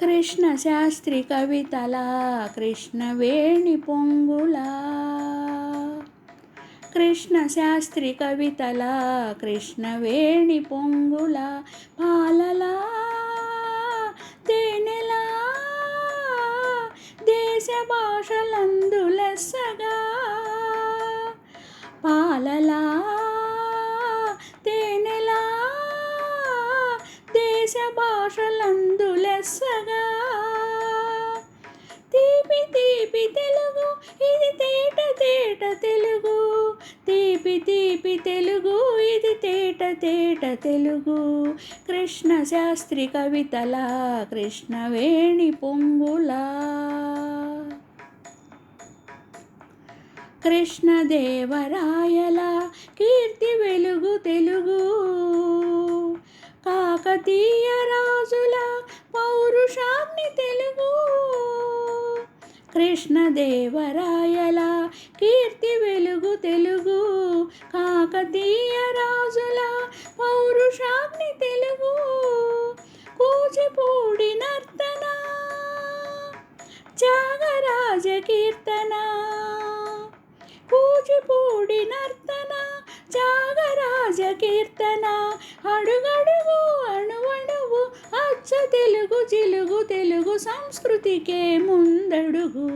కృష్ణ శాస్త్రి కవితలా కృష్ణ వేణి పొంగులా. కృష్ణ శాస్త్రి కవితలా కృష్ణ వేణి పొంగులా. పాలలా తేనెలా దేశ భాషలందులెస్సగా పాలలా తేట తెలుగు. తీపి తీపి తెలుగు. ఇది తేట తేట తెలుగు. కృష్ణ శాస్త్రి కవితల కృష్ణవేణి పొంగులా. కృష్ణదేవరాయల కీర్తి వెలుగు తెలుగు. కాకతీయ రాజుల పౌరుషాన్ని తెలుగు కృష్ణదేవరాయల కీర్తి వెలుగు తెలుగు కాకతీయ రాజుల పౌరుషాగ్ని తెలుగు కూచిపూడి నర్తన త్యాగరాజ కీర్తన కూచిపూడి నర్తన త్యాగరాజ కీర్తన. చిలుగు తెలుగు సంస్కృతికే ముందడుగు.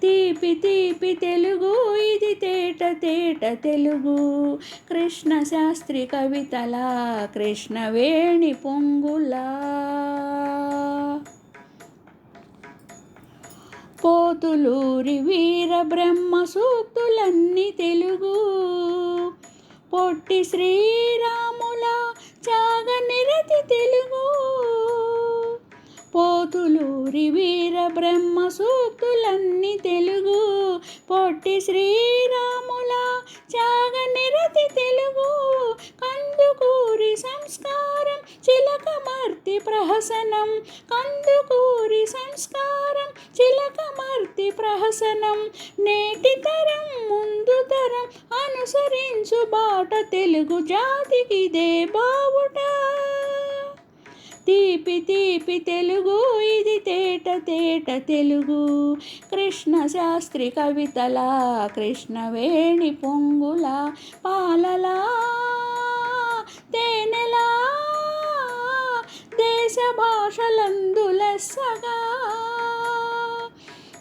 తీపి తీపి తెలుగు ఇది తేట తేట తెలుగు. కృష్ణ శాస్త్రి కవితల కృష్ణవేణి పొంగులా. పోతులూరి వీర బ్రహ్మ సూక్తులన్నీ తెలుగు. పొట్టి శ్రీరాముల బ్రహ్మ సూక్తులన్నీ తెలుగు. పొట్టి శ్రీరాముల త్యాగ నిరతి తెలుగు. కందుకూరి సంస్కారం చిలకమర్తి ప్రహసనం. కందుకూరి సంస్కారం చిలకమర్తి ప్రహసనం. నేటి తరం ముందు తరం అనుసరించు బాట తెలుగు జాతికిదే బావుట తీపి తీపి తెలుగు ఇది తేట తేట తెలుగు. కృష్ణ శాస్త్రి కవితల కృష్ణవేణి పొంగుల పాలలా తేనెలా దేశ భాషలందు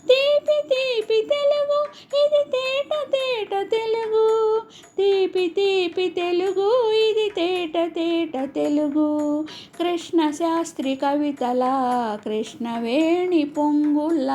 తీపి తీపి తెలుగు ఇది తేట తేట తెలుగు. తీపి తీపి తెలుగు ఇది తేట తేట తెలుగు. ಕೃಷ್ಣ ಶಾಸ್ತ್ರಿ ಕವಿತಲಾ ಕೃಷ್ಣ ವೇಣಿ ಪೊಂಗುಲ್ಲ